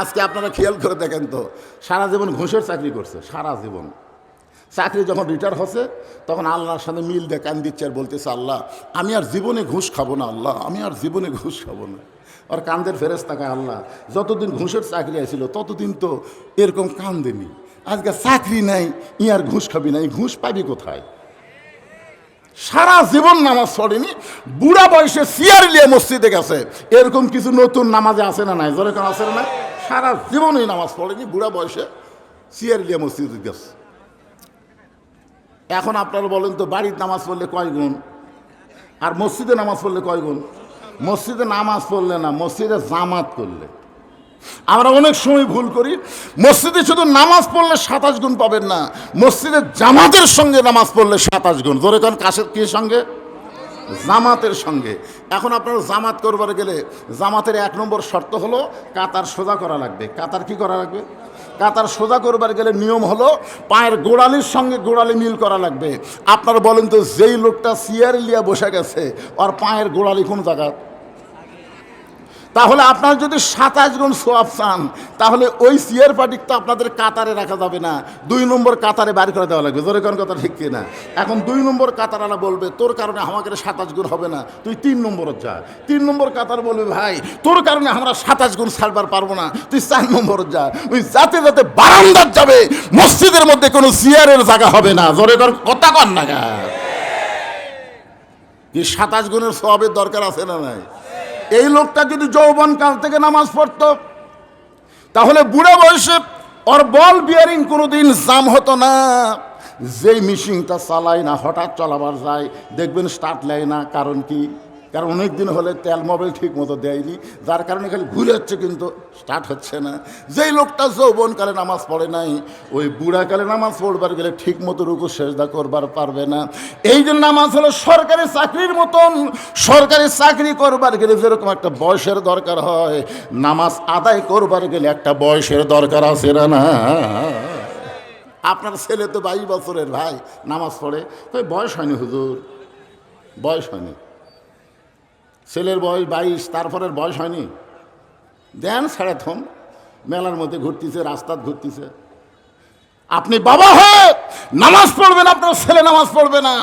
আজকে আপনারা খেয়াল করে দেখেন তো, সারা জীবন ঘুষের চাকরি করছে, সারা জীবন। চাকরি যখন রিটায়ার হচ্ছে, তখন আল্লাহর সাথে মিল দিয়ে কান দিচ্ছে আর বলতেছে, আল্লাহ, আমি আর জীবনে ঘুষ খাব না, আল্লাহ, আমি আর জীবনে ঘুষ খাব না। আর কান্দের ফেরেস তাকায় আল্লাহ, যতদিন ঘুষের চাকরি আছিল, ততদিন তো এরকম কান্দেনি আজকে চাকরি নাই, ই আর ঘুষ খাবি না ঘুষ পাবি কোথায়? সারা জীবন নামাজ পড়েনি, বুড়া বয়সে সিয়ার লিয়ে মসজিদে গেছে। এরকম কিছু নতুন নামাজে আছে না নাই? যেরকম আছে না? সারা জীবনই নামাজ পড়েনি, বুড়া বয়সে সিয়ার লিয়ে মসজিদে গেছে। এখন আপনারা বলেন তো, বাড়ির নামাজ পড়লে কয় গুণ? আর মসজিদে নামাজ পড়লে কয় গুণ? মসজিদে নামাজ পড়লে না, মসজিদে জামাত করলে। আমরা অনেক সময় ভুল করি, মসজিদে শুধু নামাজ পড়লে সাতাশ গুণ পাবেন না, মসজিদে জামাতের সঙ্গে নামাজ পড়লে সাতাশ গুণ। ধরে কারণ কাশের কি সঙ্গে? জামাতের সঙ্গে। এখন আপনারা জামাত করবার গেলে জামাতের এক নম্বর শর্ত হলো কাতার সোজা করা লাগবে। কাতার কি করা লাগবে? কাতার সোজা করবার গেলে নিয়ম হলো পায়ের গোড়ালির সঙ্গে গোড়ালি মিল করা লাগবে। আপনারা বলেন তো, যেই লোকটা সিয়ার লিয়া বসে গেছে আর পায়ের গোড়ালি কোন জায়গা তাহলে আপনার যদি সাতাশ গুণ সোয়াব চান, তাহলে ওই সিয়ার পার্টি তো আপনাদের কাতারে রাখা যাবে না। দুই নম্বর কাতারে বাড়ি করে দেওয়া লাগবে। জোরে কোন কথা ঠিক কিনা এখন দুই নম্বর কাতারালা বলবে, তোর কারণে আমাকে সাতাশ গুণ হবে না, তুই তিন নম্বরত যা। তিন নম্বর কাতার বলবে, ভাই, তোর কারণে আমরা সাতাশ গুণ ছাড়বার পারব না, তুই চার নম্বরত যা। ওই যাতে যাতে বারান্দার যাবে, মসজিদের মধ্যে কোনো সিয়ারের জায়গা হবে না। জোরে কর কথা কর না। কি সাতাশ গুণের সবের দরকার আছে না নাই? এই লোকটা যদি যৌবন কাল থেকে নামাজ পড়ত, তাহলে বুড়ো বয়সে ওর বল বিয়ারিং কোনোদিন জাম হতো না। যেই মেশিনটা চালায় না, হঠাৎ চলাবার যায়, দেখবেন স্টার্ট নেয় না, কারণ কি? কারণ অনেক দিন হলে তেল মোবাইল ঠিক মতো দেয়নি। যার কারণে খালি ঘুরে হচ্ছে কিন্তু স্টার্ট হচ্ছে না। যেই লোকটা যৌবনকালে নামাজ পড়ে নাই, ওই বুড়াকালে নামাজ পড়বার গেলে ঠিক মতো রুকু, সেজদা করবার পারবে না। এই যে নামাজ হলো সরকারি চাকরির মতন, সরকারি চাকরি করবার গেলে যেরকম একটা বয়সের দরকার হয়, নামাজ আদায় করবার গেলে একটা বয়সের দরকার আছে না না? আপনার ছেলে তো বাইশ বছরের ভাই, নামাজ পড়ে। তো বয়স হয়নি হুজুর। বয়স হয়নি। ছেলের বয়স বাইশ, তারপরের বয়স হয়নি। দেন ছেড়ে থম, মেলার মধ্যে ঘুরতেছে, রাস্তাত ঘুরতেছে। আপনি বাবা হয়ে নামাজ পড়বেন, আপনার ছেলে নামাজ পড়বে না।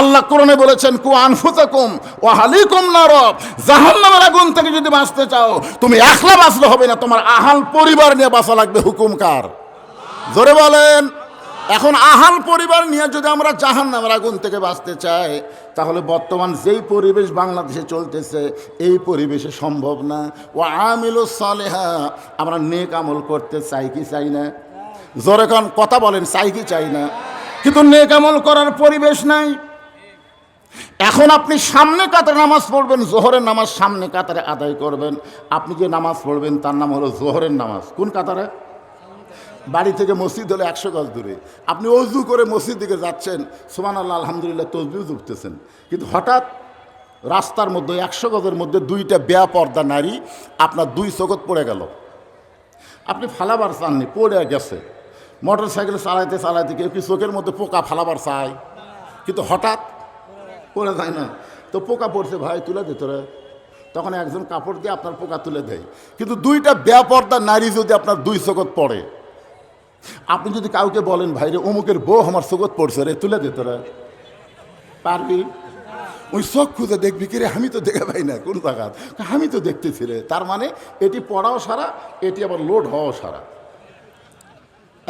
আল্লাহ কোরআনে বলেছেন, কু আনফুতাকুম ও হালিকুম নার। জাহান্নামের আগুন থেকে যদি বাঁচতে চাও, তুমি একলা বাঁচলে হবে না, তোমার আহাল পরিবার নিয়ে বাঁচা লাগবে। হুকুম কার? জোরে বলেন। এখন আহাল পরিবার নিয়ে যদি আমরা জাহান নামের আগুন থেকে বাঁচতে চাই তাহলে বর্তমান যেই পরিবেশ বাংলাদেশে চলতেছে, এই পরিবেশে সম্ভব না। ও আমিল সালেহা, আমরা নেক আমল করতে চাই কি চাই না? জোরে কান, কথা বলেন, চাই কি চাই না? কিন্তু নেক আমল করার পরিবেশ নাই। এখন আপনি সামনে কাতারে নামাজ পড়বেন, জোহরের নামাজ সামনে কাতারে আদায় করবেন। আপনি যে নামাজ পড়বেন, তার নাম হলো জোহরের নামাজ। কোন কাতারে? বাড়ি থেকে মসজিদ হলো একশো গজ দূরে। আপনি অজু করে মসজিদ দিকে যাচ্ছেন সুমান আল্লাহ আলহামদুলিল্লাহ তসবিও উঠতেছেন কিন্তু হঠাৎ রাস্তার মধ্যে, একশো গজের মধ্যে দুইটা বেয়া পর্দা নারী আপনার দুই চোখত পড়ে গেল। আপনি ফালাবার চাননি, পড়ে গেছে। মোটর সাইকেল চালাইতে চালাইতে কেউ কি চোখের মধ্যে পোকা ফালাবার চায়? কিন্তু হঠাৎ পড়ে যায় না। তো পোকা পড়ছে, ভাই, তুলে দে তোরা। তখন একজন কাপড় দিয়ে আপনার পোকা তুলে দেয়। কিন্তু দুইটা বেপর্দা নারী যদি আপনার দুই চোখত পড়ে আপনি যদি কাউকে বলেন ভাই রে অমুকের বউ আমার চোখত পড়ছে রে, তুলে দে তোরা। পারবি? ওই চোখ খুঁজে দেখবি কি রে, আমি তো দেখে পাই না, কোন জায়গা আমি তো দেখতেছি রে। তার মানে এটি পড়াও সারা, এটি আবার লোড হওয়াও সারা।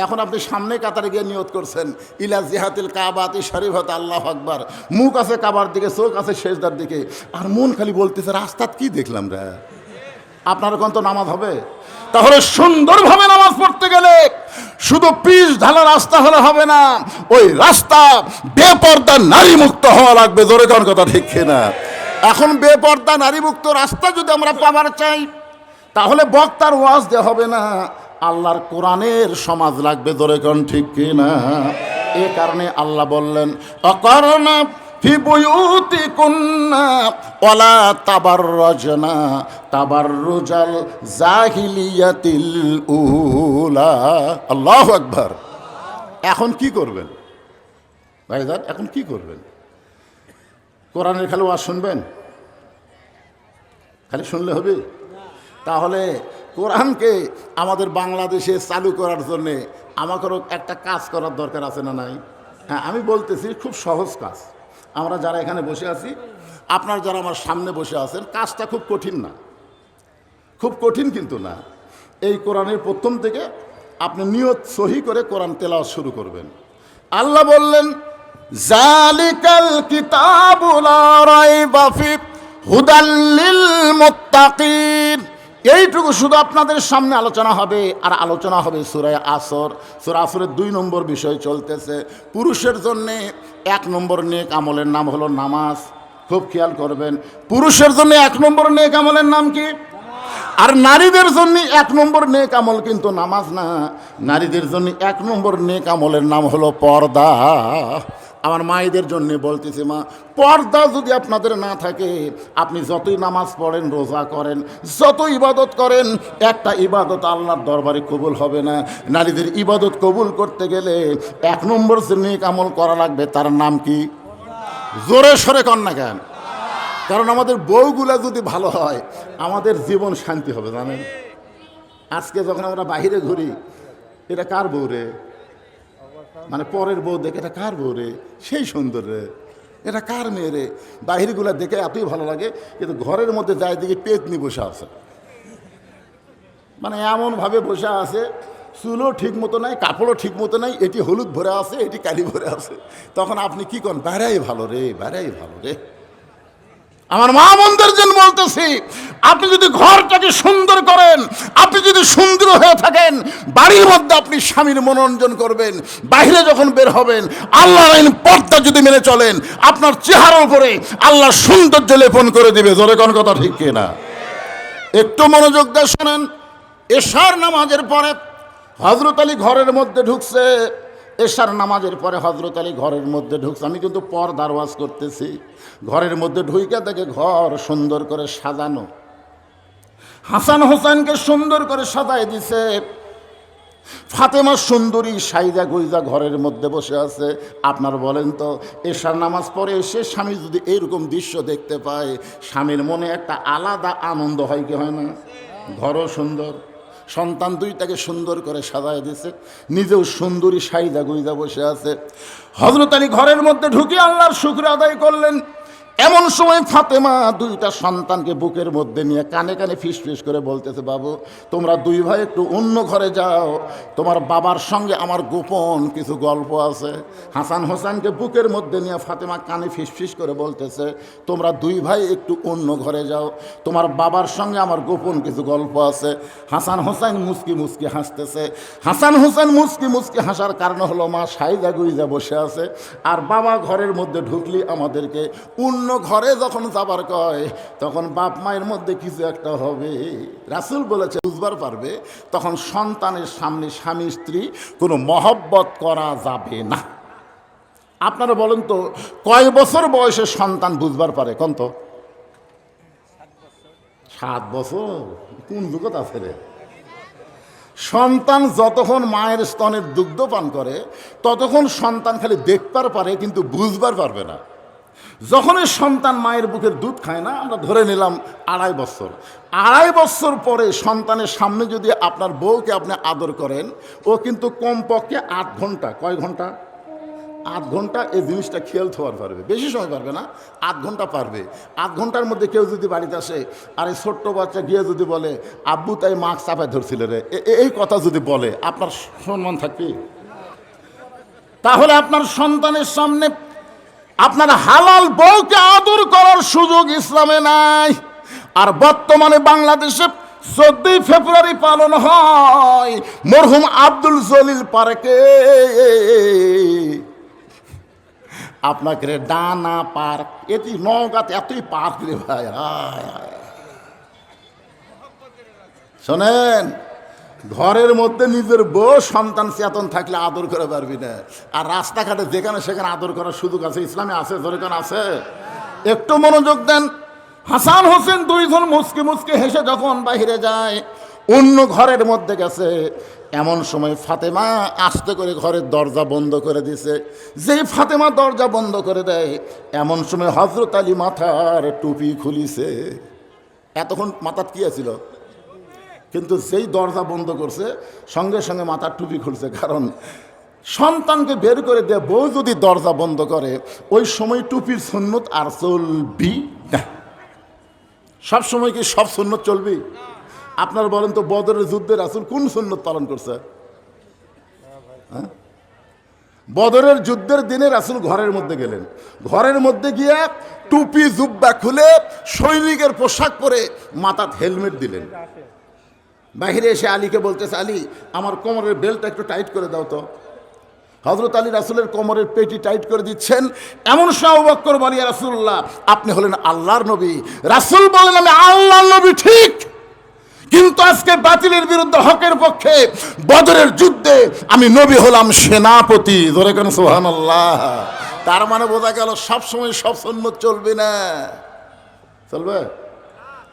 এখন আপনি সামনে কাতারে গিয়ে নিয়ত করছেন, ইলা জিহাতিল কাবাতি শরীফত আল্লাহ আকবার। মুখ আছে কাবার দিকে, চোখ আছে শেষদার দিকে। আর মন খালি বলতেছে, রাস্তাত কি দেখলাম রে? আপনার কোন তো নামাজ হবে। তাহলে সুন্দরভাবে নামাজ পড়তে গেলে শুধু পিস ঢালা রাস্তা হলে হবে না, ওই রাস্তা বেপর্দা নারী মুক্ত হওয়া লাগবে। জোরে কোন কথা ঠিক না এখন বেপর্দা নারী মুক্ত রাস্তা যদি আমরা পাবার চাই, তাহলে বক্তার ওয়াজ দেওয়া হবে না। আল্লাহর কোরআনের সমাজ লাগবে। ধরে কোন ঠিক কিনা? এ কারণে আল্লাহ বললেন অকরণা বুয়ুতি কুন্না ওয়ালা তাবাররাজনা, তাবাররুজাল জাহিলিয়াতিল উলা। আল্লাহু আকবার। এখন কি করবেন? ভাইজান, এখন কি করবেন? কোরআনের খালি ওয়াজ শুনবেন? খালি শুনলে হবে? তাহলে কোরআনকে আমাদের বাংলাদেশে চালু করার জন্যে আমাদেরও একটা কাজ করার দরকার আছে না নাই? হ্যাঁ আমি বলতেছি খুব সহজ কাজ। আমরা যারা এখানে বসে আছি, আপনার যারা আমার সামনে বসে আছেন, কাজটা খুব কঠিন না। খুব কঠিন কিন্তু না। এই কোরআনের প্রথম থেকে আপনি নিয়ত সহি করে কোরআন তেলাওয়াত শুরু করবেন। আল্লাহ বললেন, জালিকাল কিতাবুল রাইবা এইটুকু শুধু আপনাদের সামনে আলোচনা হবে, আর আলোচনা হবে সুরায় আসর। সুরা আসরের দুই নম্বর বিষয় চলতেছে। পুরুষের জন্যে এক নম্বর নেক আমলের নাম হলো নামাজ। খুব খেয়াল করবেন, পুরুষের জন্য এক নম্বর নেক আমলের নাম কি? আর নারীদের জন্য এক নম্বর নেক আমল কিন্তু নামাজ না। নারীদের জন্য এক নম্বর নেক আমলের নাম হলো পর্দা। আমার মায়েদের জন্য বলতেছি, মা, পর্দা যদি আপনাদের না থাকে, আপনি যতই নামাজ পড়েন, রোজা করেন যত ইবাদত করেন, একটা ইবাদত আল্লাহর দরবারে কবুল হবে না। নারীদের ইবাদত কবুল করতে গেলে এক নম্বর যে নেক আমল করা লাগবে, তার নাম কি? জোরে সরে কন না কেন কারণ আমাদের বউগুলা যদি ভালো হয়, আমাদের জীবন শান্তি হবে, জানেন? আজকে যখন আমরা বাইরে ঘুরি এটা কার বউ রে? মানে পরের বউ দেখে এটা কার বউ রে? সেই সুন্দর রে। এটা কার মেয়ে রে? বাহিরগুলা দেখে এতই ভালো লাগে কিন্তু ঘরের মধ্যে যায় দিকে পেতনি বসে আছে। মানে এমনভাবে বসে আছে, চুলও ঠিক মতো নাই, কাপড়ও ঠিক মতো নাই, এটি হলুদ ভরে আছে, এটি কালি ভরে আছে। তখন আপনি কি করেন? বেড়াই ভালো রে, বেড়াই ভালো রে। আমার মা মন্দির জন্য বলতেছি, আপনি যদি ঘরটাকে সুন্দর করেন, আপনি যদি সুন্দর হয়ে থাকেন, বাড়ির মধ্যে আপনি স্বামীর মনোরঞ্জন করবেন বাইরে যখন বের হবেন, আল্লাহর আইন পর্দা যদি মেনে চলেন, আপনার চেহারার উপরে আল্লাহ সৌন্দর্য লেপন করে দিবে। জোরে কোন কথা ঠিক কিনা? একটু মনোযোগ দিয়ে শোনেন, এশার নামাজের পরে হজরত আলী ঘরের মধ্যে ঢুকছে। এশার নামাজের পরে হজরত আলী ঘরের মধ্যে ঢুকছে। আমি কিন্তু পর দারওয়াজ করতেছি। ঘরের মধ্যে ঢুইকে দেখে ঘর সুন্দর করে সাজানো। হাসান হোসেনকে সুন্দর করে সাজায় দিছে। ফাতেমা সুন্দরী সাইজা গুইজা ঘরের মধ্যে বসে আছে। আপনার বলেন তো, এশার নামাজ পড়ে এসে স্বামী যদি এইরকম দৃশ্য দেখতে পায়, স্বামীর মনে একটা আলাদা আনন্দ হয় কি হয় না? ঘরও সুন্দর। সন্তান দুই তাকে সুন্দর করে সাজায় দিছে, নিজেও সুন্দরী সাইজা গুইজা বসে আছে। হজরত আলী ঘরের মধ্যে ঢুকে আল্লাহর শুক্র আদায় করলেন। এমন সময় ফাতেমা দুইটা সন্তানকে বুকের মধ্যে নিয়ে কানে কানে ফিস ফিস করে বলতেছে, বাবু, তোমরা দুই ভাই একটু অন্য ঘরে যাও। তোমার বাবার সঙ্গে আমার গোপন কিছু গল্প আছে। হাসান হোসেনকে বুকের মধ্যে নিয়ে ফাতেমা কানে ফিস ফিস করে বলতেছে, তোমরা দুই ভাই একটু অন্য ঘরে যাও। তোমার বাবার সঙ্গে আমার গোপন কিছু গল্প আছে। হাসান হোসেন মুসকি মুসকি হাসতেছে। হাসান হোসেন মুসকি মুসকি হাসার কারণ হলো, মা সাইজা গুইজা বসে আছে। আর বাবা ঘরের মধ্যে ঢুকলি আমাদেরকে অন্য ঘরে যখন যাবার কয়, তখন বাপ মায়ের মধ্যে কিছু একটা হবে। রাসুল বলেছে, বুঝবার পারবে, তখন সন্তানের সামনে স্বামী, স্ত্রী কোনো মহব্বত করা যাবে না। আপনারা বলেন তো, কয় বছর বয়সে সন্তান বুঝবার পারে? কোন তো? সাত বছর? কোন যুগত আছে রে? সন্তান যতক্ষণ মায়ের স্তনের দুগ্ধ পান করে, ততক্ষণ সন্তান খালি দেখবার পারে, কিন্তু বুঝবার পারবে না। যখনই সন্তান মায়ের বুকের দুধ খায় না, আমরা ধরে নিলাম আড়াই বছর। আড়াই বছর পরে সন্তানের সামনে যদি আপনার বউকে আপনি আদর করেন, ও কিন্তু কমপক্ষে আট ঘণ্টা, কয় ঘণ্টা? আধ ঘণ্টা এই জিনিসটা খেলতে হওয়ার পারবে। বেশি সময় পারবে না আধ ঘণ্টা পারবে। আধ ঘণ্টার মধ্যে কেউ যদি বাড়িতে আসে, আর এই ছোট্ট বাচ্চা গিয়ে যদি বলে, আব্বু, তাই মাস্ক চাপায় ধরছিল রে। এই কথা যদি বলে, আপনার সম্মান থাকবে? তাহলে আপনার সন্তানের সামনে আপনার হালাল বউকে আদর করার সুযোগ ইসলামে নাই আর বর্তমানে বাংলাদেশে চোদ্দই ফেব্রুয়ারি পালন হয় মরহুম আব্দুল জলিল পার্কে আপনাকে ডানা পার্ক এটি নওগাঁতে এতই পার্ক রে ভাই আয়। শোনেন ঘরের মধ্যে নিজের বউ, সন্তান, চেতন থাকলে আদর করে পারবি না। আর রাস্তাঘাটে যেখানে সেখানে আদর করার সুযোগ আছে, ইসলামে আছে যেখানে আছে? একটু মনোযোগ দেন। হাসান হোসেন দুইজন মুসকি মুসকি হেসে যখন বাইরে যায়, অন্য ঘরের মধ্যে গেছে। এমন সময় ফাতেমা আস্তে করে ঘরের দরজা বন্ধ করে দিছে যেই ফাতেমা দরজা বন্ধ করে দেয়, এমন সময় হজরত আলী মাথার টুপি খুলিছে। এতক্ষণ মাথার কি আছিল? কিন্তু যেই দরজা বন্ধ করছে, সঙ্গে সঙ্গে মাথার টুপি খুলছে, কারণ সন্তানকে বের করে দিয়ে বউ যদি দরজা বন্ধ করে, ওই সময় টুপির সুন্নত আর চলবি না। সব সময় কি সব সুন্নত চলবি? আপনার বলেন তো, বদরের যুদ্ধে রাসুল কোন সুন্নত পালন করছে? হ্যাঁ? বদরের যুদ্ধের দিনে রাসুল ঘরের মধ্যে গেলেন। ঘরের মধ্যে গিয়ে টুপি, জুব্বা খুলে সৈনিকের পোশাক পরে মাথাত হেলমেট দিলেন। বাহিরে এসে আলীকে বলতেছে, আলী, আমার কোমরের বেল্টটা একটু টাইট করে দাও তো। হজরত আলী রাসুলের কোমরের পেটি টাইট করে দিচ্ছেন। এমন সাহবক্কর বলিয়া রাসুল্লাহ আপনি হলেন আল্লাহর নবী। রাসুল বলেন, আমি আল্লাহর নবী, ঠিক। কিন্তু আজকে বাতিলের বিরুদ্ধে হকের পক্ষে বদরের যুদ্ধে আমি নবী হলাম সেনাপতি। ধরে কেন সোহান আল্লাহ তার মানে বোঝা গেল, সবসময় সব সন্ন্যত চলবে না। চলবে?